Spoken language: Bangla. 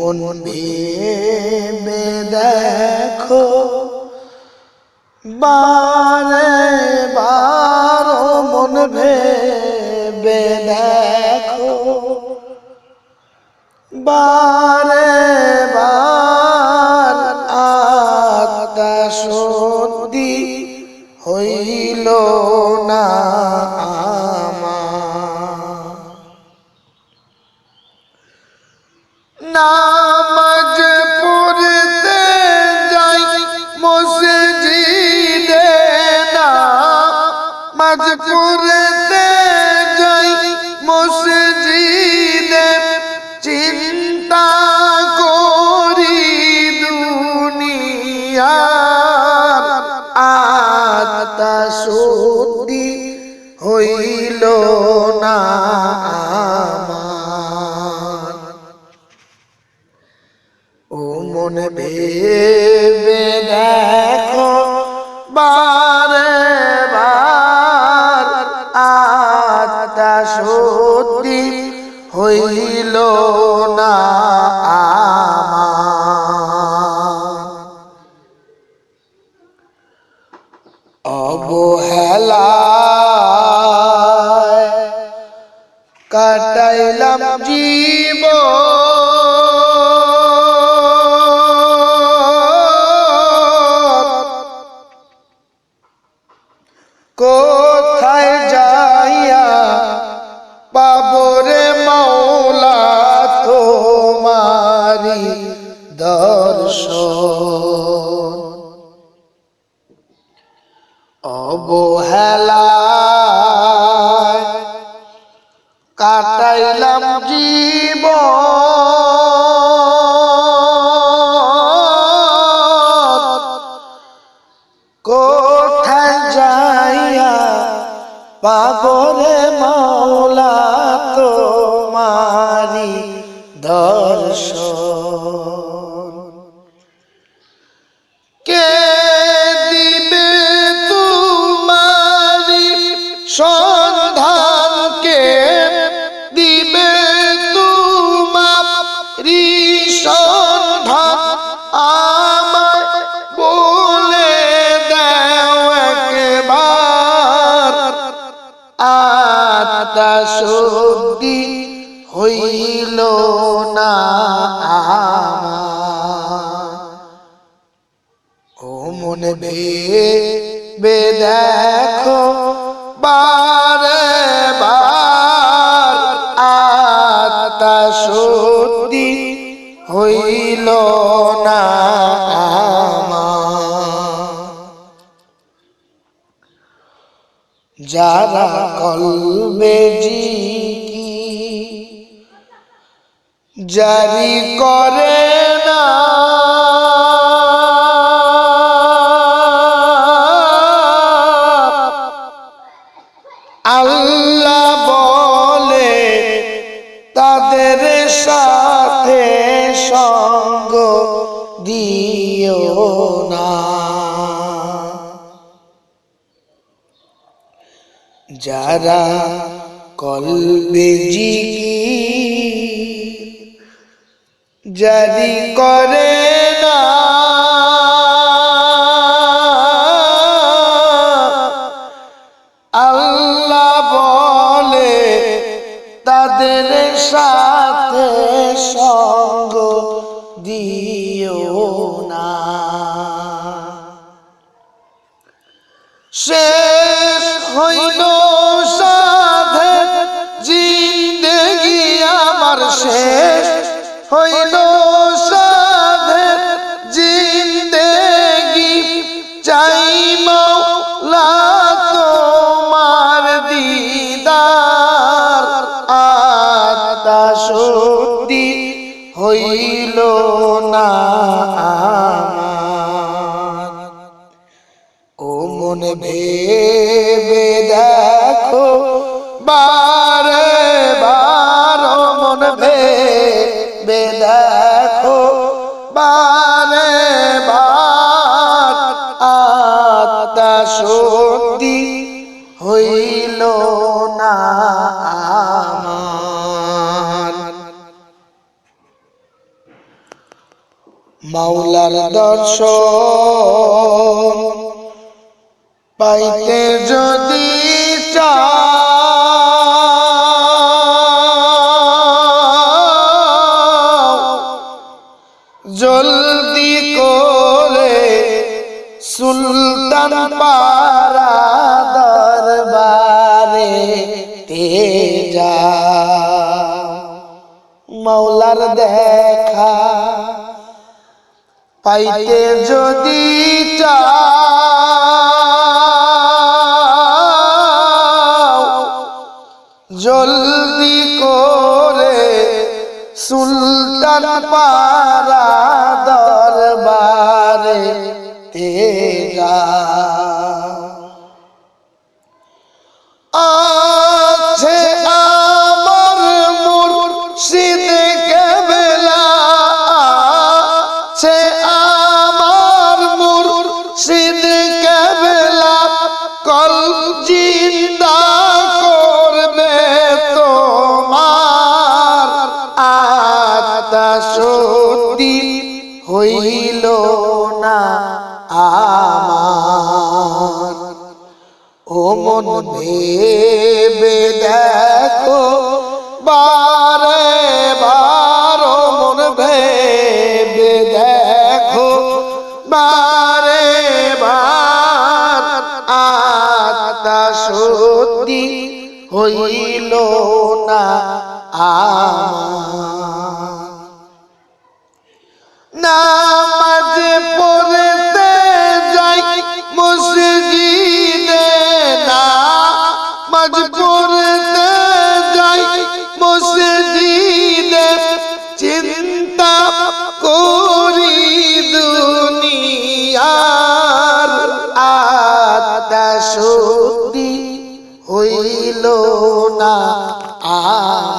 মন ভেবে দেখো, বারে বারো মন ভেবে দেখো। বারে বার আত্মা সত্যি হইল না আমার। নামাজ হইল না ও মনে ভেবে দেখো বারে সত্যি হইল না আমার। কোথায় যাইয়া পাবরে মাওলা তোমারি দর্শন? অবহেলায় শুদ্ধি হইল না ও মনে ভেবে দেখো বারে বার হইল না। যারা কলবে জিকি জারি করে না। আল্লাহ বলে তাদের সাথে সঙ্গ দিও। যারা কলবে জিকির জারি করে হইল না। মাওলার দর্শন। পাইতে যদি জলদি করে সুলতান পারা দরবারে তে মাওলার দেখা পাইতে যদি জলদি করে সুলতান পারা দরবারে তেরা সত্যি হইল না আমার। ও মন ভেবে দেখো, বারে বার মন ভেবে দেখো, বারে বার আত্মা সত্যি হইল না আমার। নামাজ পড়তে যাই মসজিদে নামাজ পড়তে যাই মসজিদে চিন্তা করি দুনিয়ার আত্মা সত্যি হইল না। আ